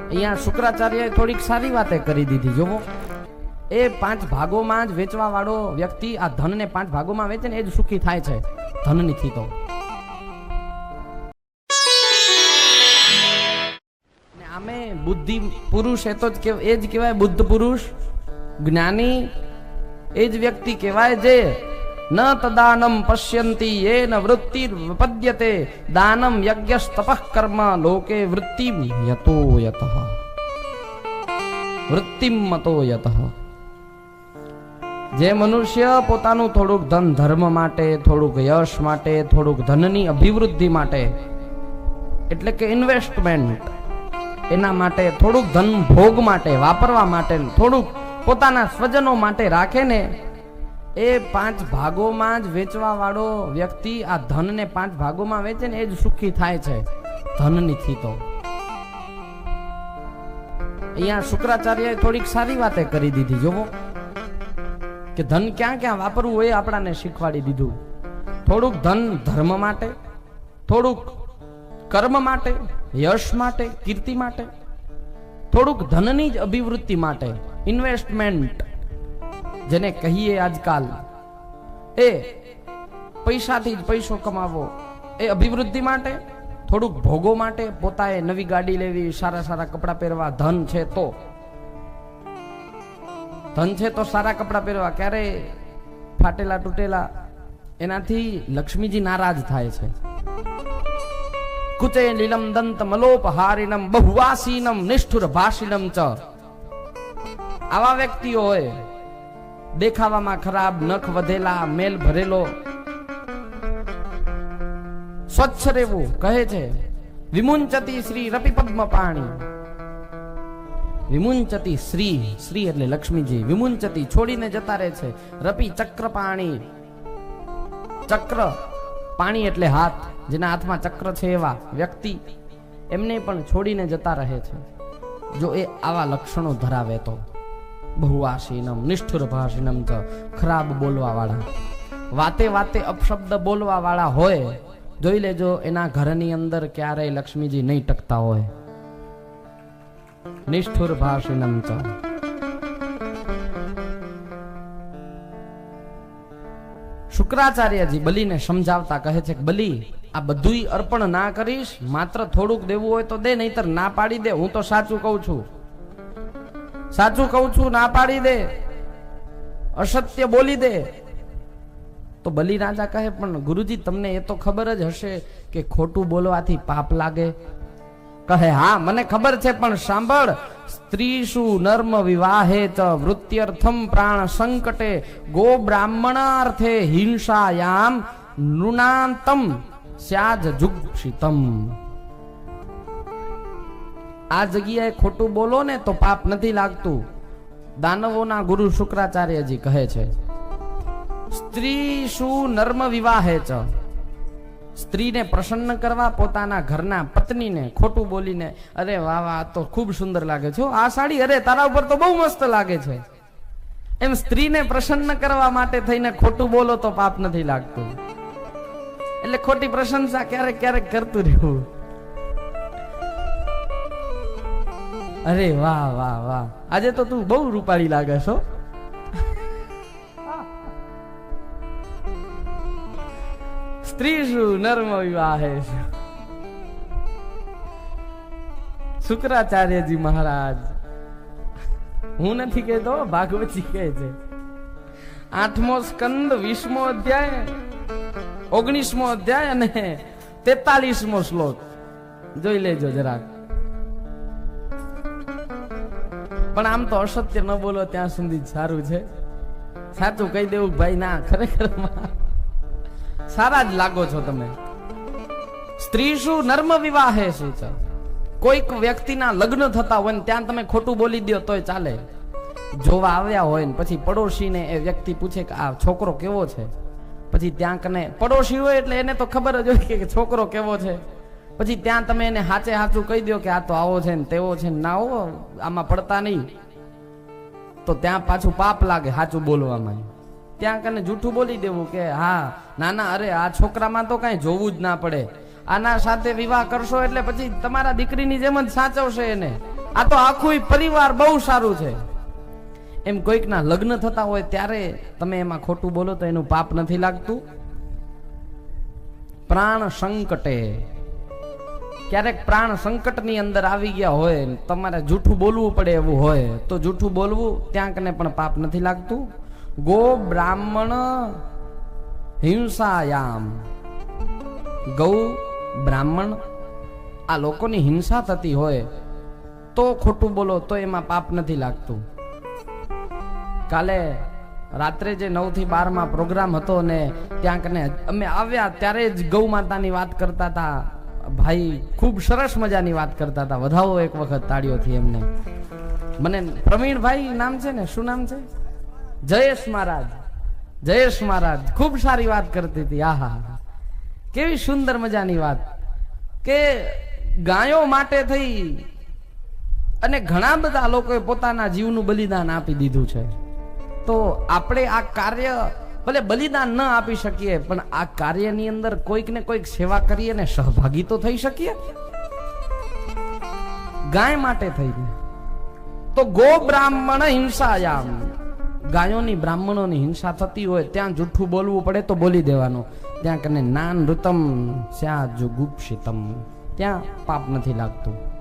અહીંયા શુક્રાચાર્યએ થોડીક સારી વાતે કરી દીધી, જોવો. એ પાંચ ભાગોમાં જ વેચવા વાળો વ્યક્તિ આ ધનને પાંચ ભાગોમાં વેચે ને એ જ સુખી થાય છે ધનની થી તો આમે બુદ્ધિ પુરુષ એ તો જ એ જ કહેવાય બુદ્ધ પુરુષ. જ્ઞાની એ જ વ્યક્તિ કહેવાય જે ન તદાનમ પશ્યંતી યેન વૃત્તિ પદ્યતે દાનમ યજ્ઞ કર્મ લોકે વૃત્તિ યતો યતઃ વૃત્તિમ મતો યતઃ જે મનુષ્ય પોતાનું થોડુંક ધન, ધર્મ માટે, થોડુંક યશ માટે, થોડુંક ધનની અભિવૃદ્ધિ માટે, એટલે કે ઇન્વેસ્ટમેન્ટ એના માટે, થોડુંક ધન ભોગ માટે, વાપરવા માટે, થોડુંક પોતાના સ્વજનો માટે રાખે ને એ પાંચ ભાગોમાં જ વેચવા વાળો વ્યક્તિ આ ધનને પાંચ ભાગોમાં વેચે ને એ જ સુખી થાય છે. ધનની તો અહીંયા શુક્રાચાર્યએ થોડીક સારી વાતે કરી દીધી, જોવો. કે ધન ક્યાં ક્યાં વાપરવું હોય આપણાને શીખવાડી દીધું. થોડુંક ધન ધર્મ માટે, થોડુંક કર્મ માટે, યશ માટે, કીર્તિ માટે, થોડુંક ધનની જ અભિવૃદ્ધિ માટે, ઇન્વેસ્ટમેન્ટ જેને કહીએ આજકાલ એ પૈસાથી જ પૈસો કમાવો. એ અભિવૃદ્ધિ માટે, થોડુંક ભોગો માટે પોતાએ નવી ગાડી લેવી, સારા સારા કપડાં પહેરવા. ધન છે તો. ધન છે તો સારા કપડાં પહેરવા. ક્યારે ફાટેલા તૂટેલા, એનાથી લક્ષ્મીજી નારાજ થાય છે. કુચે લીલમ દંત મલોપહારિણમ બહુવાસીનમ, નિષ્ઠુર ભાષિણમ ચ. આવા વ્યક્તિઓ હોય દેખાવામાં ખરાબ, નખ વધેલા, મેલ ભરેલો. સ્વચ્છ રહેવું, કહે છે. વિમુંચતી શ્રી રપિ પદ્મ પાણી. વિમુંચતી શ્રી શ્રી એટલે લક્ષ્મીજી. વિમુંચતી છોડીને જતા રહે છે. રપિ ચક્ર પાણી. ચક્ર પાણી એટલે હાથ. જેના હાથમાં ચક્ર છે એવા વ્યક્તિ એમને પણ છોડીને જતા રહે છે. જો એ આવા લક્ષણો ધરાવે તો. બહુઆશીનમ નિષ્ઠુર ભાષીનમ તો ખરાબ બોલવા વાળા વાતે વાતે અપશબ્દ બોલવા વાળા હોય, જોઈ લેજો એના ઘરની અંદર ક્યારેય લક્ષ્મીજી નહીં ટકતા હોય. નિષ્ઠુર ભાષિનમ તો. શુક્રાચાર્યજી બલીને સમજાવતા કહે છે કે, બલી, આ બધુંય અર્પણ ના કરીશ, માત્ર થોડુંક દેવું હોય તો દે, નહીતર ના પાડી દે, હું તો સાચું કહું છું. સાચું કહું છું, ના પાડી દે. અસત્ય બોલી દે. તો બલી રાજા કહે, પણ ગુરુજી, તમને એ તો ખબર જ હશે કે ખોટું બોલવાથી પાપ લાગે. કહે, હા, મને ખબર છે, પણ સાંભળ. સ્ત્રી શું નર્મ વિવાહે ચ વૃત્યર્થમ પ્રાણ સંકટે. ગો બ્રાહ્મણાર્થે હિંસાયામ નૃણાંતમ. સ્યાજ જુગક્ષિતમ આ જગ્યાએ ખોટું બોલો ને તો પાપ નથી લાગતું. દાનવોના ગુરુ શુક્રાચાર્યજી કહે છે, સ્ત્રી શું નર્મ વિવાહે ચ? સ્ત્રીને પ્રસન્ન કરવા પોતાના ઘરના પત્નીને ખોટું બોલીને, અરે વાહ વાહ તો ખૂબ સુંદર લાગે છે આ સાડી, અરે તારા ઉપર તો બહુ મસ્ત લાગે છે. એમ સ્ત્રીને પ્રસન્ન કરવા માટે થઈને ખોટું બોલો તો પાપ નથી લાગતું. એટલે ખોટી પ્રશંસા ક્યારેક ક્યારેક કરતું રહેવું. અરે વાહ વાહ વાહ. આજે તો તું બહુ રૂપાળી લાગે છો. સ્ત્રી શું નર્મ વિવાહે શુક્રાચાર્યજી મહારાજ, હું નથી કહેતો, ભાગવતજી કહે છે. આઠમો સ્કંદ, વીસમો અધ્યાય, ઓગણીસમો અધ્યાય અને તેતાલીસમો શ્લોક. જોઈ લેજો જરાક. પણ આમ તો અસત્ય ન બોલો ત્યાં સુધી સારું છે. સાચું કહી દેવું ભાઈ ના, ખરેખર સારા જ લાગો છો તમે. સ્ત્રી શું નર્મ વિવાહે શું છે? કોઈક વ્યક્તિના લગ્ન થતા હોય ને ત્યાં તમે ખોટું બોલી દો તોય ચાલે. જોવા આવ્યા હોય ને પછી પડોશીને એ વ્યક્તિ પૂછે કે આ છોકરો કેવો છે? પછી ત્યાં કને, પડોશી હોય એટલે એને તો ખબર જ હોય કે છોકરો કેવો છે. પછી ત્યાં તમે એને હાચે હાચું કહી દો કે આ તો આવો છે ને તેવો છે ને ના હો આમાં પડતા નહીં. તો ત્યાં પાછું પાપ લાગે સાચું બોલવામાં. ત્યાં કને જૂઠું બોલી દેવું કે, હા ના ના અરે, આ છોકરામાં તો કાંઈ જોવું જ ના પડે. આના સાથે વિવાહ કરશો એટલે પછી તમારા દીકરીની જેમ જ સાચવશે એને. આ તો આખું પરિવાર બહુ સારું છે. એમ કોઈકના લગ્ન થતા હોય ત્યારે તમે એમાં ખોટું બોલો તો એનું પાપ નથી લાગતું. પ્રાણ સંકટે. ક્યારેક પ્રાણ સંકટની અંદર આવી ગયા હોય તમારે જૂઠું બોલવું પડે એવું હોય, તો જૂઠું બોલવું ત્યાં કને પણ પાપ નથી લાગતું. ગો બ્રાહ્મણ હિંસાયામ. ગૌ બ્રાહ્મણ, આ લોકોની હિંસા થતી હોય, તો ખોટું બોલો, તો એમાં પાપ નથી લાગતું. કાલે રાત્રે જે નવથી બારમાં પ્રોગ્રામ હતો ને ત્યાં કને અમે આવ્યા ત્યારે જ ગૌ માતાની વાત કરતા હતા. ભાઈ ખૂબ સરસ મજાની વાત કરતા હતા. વધાવો એક વખત તાળીઓથી એમને. મને પ્રવીણભાઈ નામ છે ને? શું નામ છે? જયેશ મહારાજ. જયેશ મહારાજ. ખૂબ સારી વાત કરતી હતી. આહા. કેવી સુંદર મજાની વાત. કે ગાયો માટે થઈ અને ઘણા બધા લોકોએ પોતાના જીવનું બલિદાન આપી દીધું છે. તો આપણે આ કાર્ય ભલે બલિદાન ન આપી શકીએ, પણ આ કાર્યની અંદર કોઈક ને કોઈક સેવા કરીએ ને સહભાગી તો થઈ શકીએ. ગાય માટે થઈને. તો ગો બ્રાહ્મણ હિંસાયામ. ગાયોની બ્રાહ્મણોની હિંસા થતી હોય, ત્યાં જૂઠું બોલવું પડે તો બોલી દેવાનું. ત્યાં કને નાન ઋતમ સ્યા જુગુપ્સિતમ ત્યાં પાપ નથી લાગતું.